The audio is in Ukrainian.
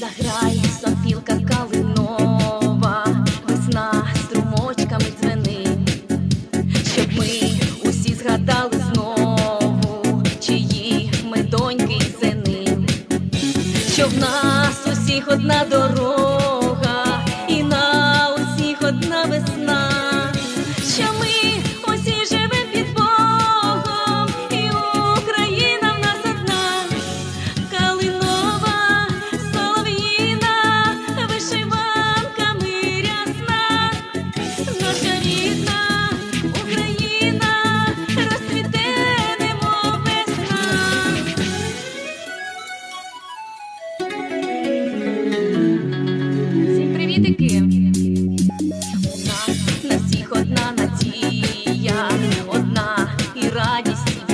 заграє сопілка калинова, весна струмочками дзвени, щоб ми усі згадали знову, чиї ми доньки й сини, Щоб в нас усіх одна дорога, і на усіх одна весна, що ми усі живемо. majesty.